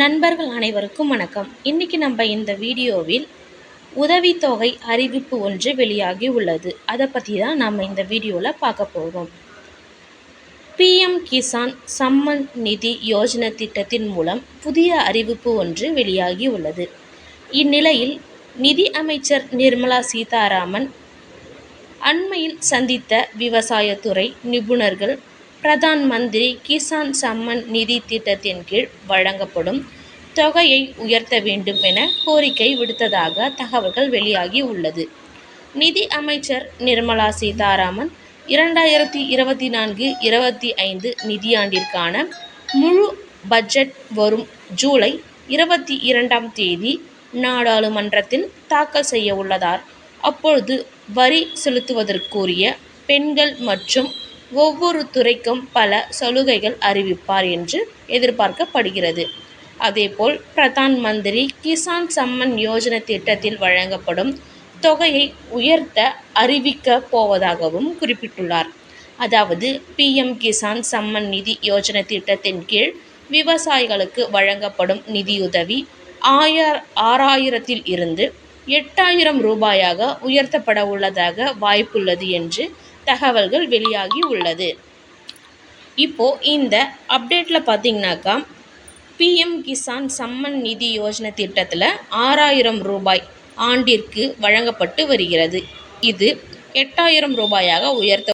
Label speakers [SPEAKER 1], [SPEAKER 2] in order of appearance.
[SPEAKER 1] நண்பர்கள் அனைவருக்கும் வணக்கம். இன்னைக்கு நம்ம இந்த வீடியோவில் உதவித்தொகை அறிவிப்பு ஒன்று வெளியாகி உள்ளது. அதை பற்றி தான் நம்ம இந்த வீடியோவில் பார்க்க போகிறோம் பிஎம் கிசான் சம்மன் நிதி யோஜனா திட்டத்தின் மூலம் புதிய அறிவிப்பு ஒன்று வெளியாகி உள்ளது. இந்நிலையில் நிதி அமைச்சர் நிர்மலா சீதாராமன் அண்மையில் சந்தித்த விவசாயத்துறை நிபுணர்கள் பிரதான் மந்திரி கிசான் சம்மன் நிதி திட்டத்தின் கீழ் வழங்கப்படும் தொகையை உயர்த்த வேண்டும் என கோரிக்கை விடுத்ததாக தகவல்கள் வெளியாகி உள்ளது. நிதி அமைச்சர் நிர்மலா சீதாராமன் இரண்டாயிரத்தி இருபத்தி நான்கு இருபத்தி ஐந்து நிதியாண்டிற்கான முழு பட்ஜெட் வரும் ஜூலை இருபத்தி இரண்டாம் தேதி நாடாளுமன்றத்தில் தாக்கல் செய்ய உள்ளதார். அப்பொழுது வரி செலுத்துவதற்குரிய பெண்கள் மற்றும் ஒவ்வொரு துறைக்கும் பல சலுகைகள் அறிவிப்பார் என்று எதிர்பார்க்கப்படுகிறது. அதேபோல் பிரதான் மந்திரி கிசான் சம்மன் யோஜன திட்டத்தில் வழங்கப்படும் தொகையை உயர்த்த அறிவிக்க போவதாகவும் குறிப்பிட்டுள்ளார். அதாவது பிஎம் கிசான் சம்மன் நிதி யோஜன திட்டத்தின் கீழ் விவசாயிகளுக்கு வழங்கப்படும் நிதியுதவி ஆயர் ஆறாயிரத்தில் இருந்து எட்டாயிரம் ரூபாயாக உயர்த்தப்பட உள்ளதாக வாய்ப்புள்ளது என்று தகவல்கள் வெளியாகி உள்ளது. இப்போ இந்த அப்டேட்டில் பார்த்தீங்கன்னாக்கா பிஎம் கிசான் சம்மன் நிதி யோஜனை திட்டத்தில் ஆறாயிரம் ரூபாய் ஆண்டிற்கு வழங்கப்பட்டு வருகிறது. இது எட்டாயிரம் ரூபாயாக உயர்த்த